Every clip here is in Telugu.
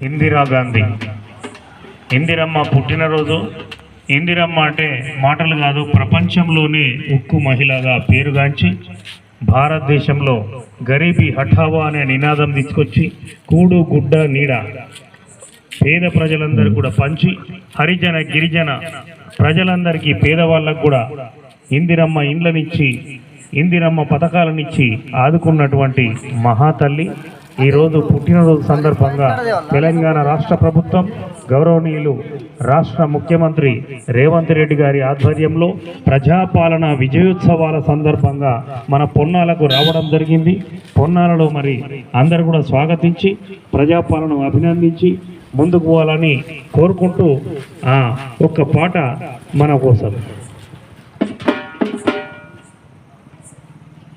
ఇందిరాగాంధీ ఇందిరమ్మ పుట్టినరోజు. ఇందిరమ్మ అంటే మాటలు కాదు ప్రపంచంలోనే ఉక్కు మహిళగా పేరుగాంచి భారతదేశంలో గరీబీ హఠావా అనే నినాదం తీసుకొచ్చి కూడు గుడ్డ నీడ పేద ప్రజలందరూ కూడా పంచి హరిజన గిరిజన ప్రజలందరికీ పేదవాళ్ళకు కూడా ఇందిరమ్మ ఇండ్లనిచ్చి ఇందిరమ్మ పథకాలనిచ్చి ఆదుకున్నటువంటి మహాతల్లి. ఈరోజు పుట్టినరోజు సందర్భంగా తెలంగాణ రాష్ట్ర ప్రభుత్వం గౌరవనీయులు రాష్ట్ర ముఖ్యమంత్రి రేవంత్ రెడ్డి గారి ఆధ్వర్యంలో ప్రజాపాలన విజయోత్సవాల సందర్భంగా మన పొన్నాలకు రావడం జరిగింది. పొన్నాలలో మరి అందరు కూడా స్వాగతించి ప్రజాపాలన అభినందించి ముందుకు పోవాలని కోరుకుంటూ ఆ ఒక్క పాట మన కోసం.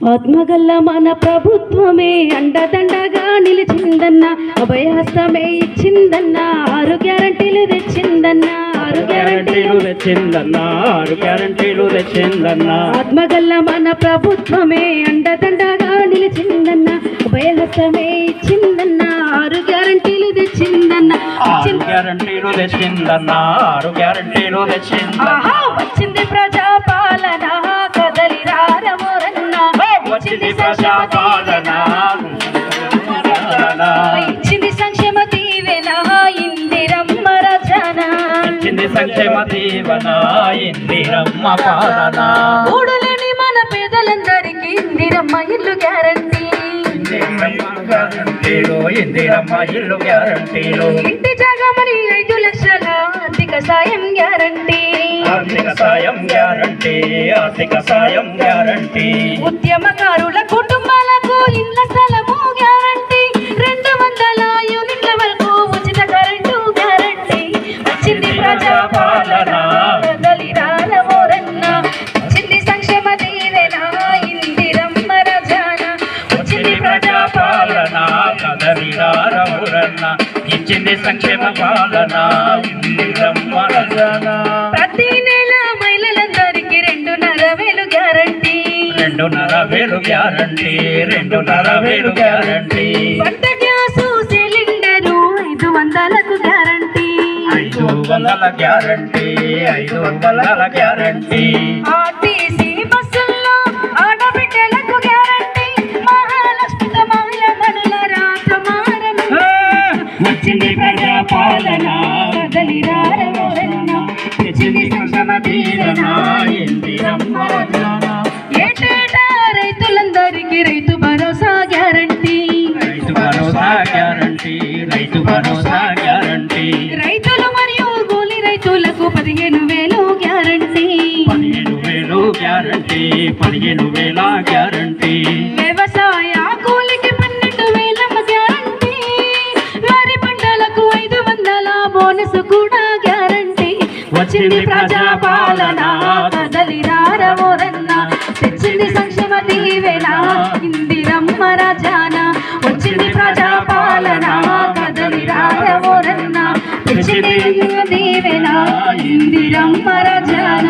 ఆత్మగల్ల మన ప్రభుత్వమే అండదండగా నిలిచిందన్న అభయహస్తమే ఇచ్చిందన్న ఆరు గ్యారంటీలు తెచ్చిందన్న ఆరు గ్యారంటీలు తెచ్చిందన్నా ఆరు గ్యారంటీలు తెచ్చిందన్నా. ఆత్మగల్ల మన ప్రభుత్వమే అండదండగా నిలిచిందన్న అభయహస్తమే ఇచ్చిందన్న ఆరు గ్యారంటీలు తెచ్చిందన్న. ఆరు గ్యారంటీలు తెచ్చిందన్నా ఆరు గ్యారంటీలు తెచ్చిందన్నా. వచ్చింది ప్రజాపాలన ఇచ్చింది సంక్షేమ దీవెన ఇందిరమ్మ రచన. వచ్చింది సంక్షేమ దీవన ఇందిరమ్మ పాలన. ఊడులేని మన పేదలందరికీ ఇందిరమ్మ ఇల్లు గ్యారంటీ. ఇందిరమ్మ ఇల్లు గ్యారంటీలు. ఇంటి జాగమని ఐదు లక్షల ఆర్థిక సాయం గ్యారంటీ. ఆర్థిక సాయం గ్యారంటీ ఆర్థిక సాయం గ్యారంటీ. ఉద్యమకారుల కుటుంబాలకు ఇళ్ళ స్థలము గ్యారంటీ. రెండు వందల యూనిట్ల వరకు ఉచిత కరెంటు గ్యారంటీ. వచ్చింది ప్రజాపాలన వచ్చింది సంక్షేమ దీవెన ఇందిరమ్మ రజాన. వచ్చింది ప్రజాపాలన కదలిరారమురన్న ఇచ్చింది సంక్షేమ పాలన. రెండున్నర వేలు గ్యారంటీ రెండున్నర వేలు గ్యారంటీ. వంట గ్యాసు సిలిండరు ఐదు వందలకు గ్యారంటీ. ఐదు వందల గ్యారంటీ ఐదు వందల గ్యారంటీ. ఆర్టీసీ బస్సుల్లో ఆడబిడ్డలకు గ్యారంటీ. మహాలక్ష్మిత మహిళమణుల రాజమారను వచ్చింది ప్రజాపాలన కదలిరారవోరన్న తెచ్చింది సంక్షేమ దీవెన ఇందిరమ్మ రజన రైతు భరోసా గ్యారంటీ రైతులు మరియు కూలి రైతులకు పదిహేను వేలు గ్యారంటీ. పదిహేను వేలు గ్యారంటీ పదిహేను వేల గ్యారంటీ. వ్యవసాయ కూలికి పన్నెండు వేల గ్యారంటీ. వరి పంటలకు ఐదు వందల బోనస్ కూడా గ్యారంటీ. వచ్చింది ప్రజాపాలన తెచ్చింది సంక్షేమ దీవెన ఇందిరమ్మ రాజాన. దీవెన ఇందిరమ్మ రాజాన